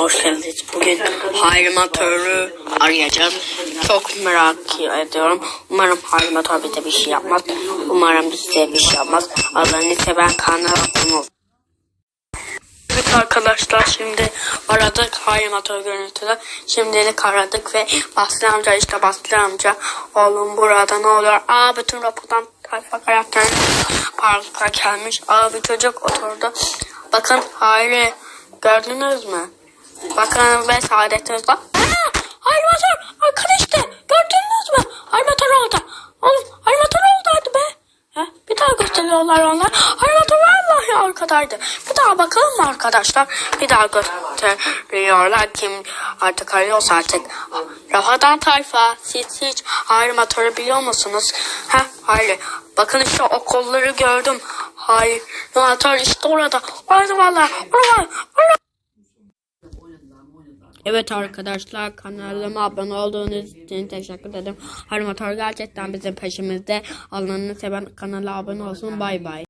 hoş geldiniz. Bugün hayrimatörü arayacağız. Çok merak ediyorum. Umarım hayrimatör bize bir şey yapmaz. Umarım bize bir şey yapmaz. Allah'ını seven kanala abone ol. Evet arkadaşlar şimdi aradık hayrimatör görüntüde. Şimdilik aradık ve Basri amca işte Basri amca. Oğlum burada ne oluyor? Aa bütün rapordan tayfa karakter parka gelmiş. Aa bir çocuk oturdu. Bakın Hayri gördünüz mü? Bakın ve Saadet'iniz var. Aa hayrimatör arkadaşlar gördünüz mü? Hayrimatör oldu. Hayrimatör oldu hadi be. Ha, bir daha gösteriyorlar onlar. Hayrimatör vallahi arkadaydı. Bir daha bakalım mı arkadaşlar? Bir daha gösteriyorlar. Kim artık arıyorsa artık. Rafadan tayfa siz hiç hayrimatörü biliyor musunuz? Ha, hayır. Bakın işte o kolları gördüm. Hayrimatör işte orada. Orada vallahi. Orada. Orada. Evet arkadaşlar kanalıma abone olduğunuz için teşekkür ederim. Harmatör gerçekten bizim peşimizde. Allah'ını seven kanala abone olsun. Bay bay.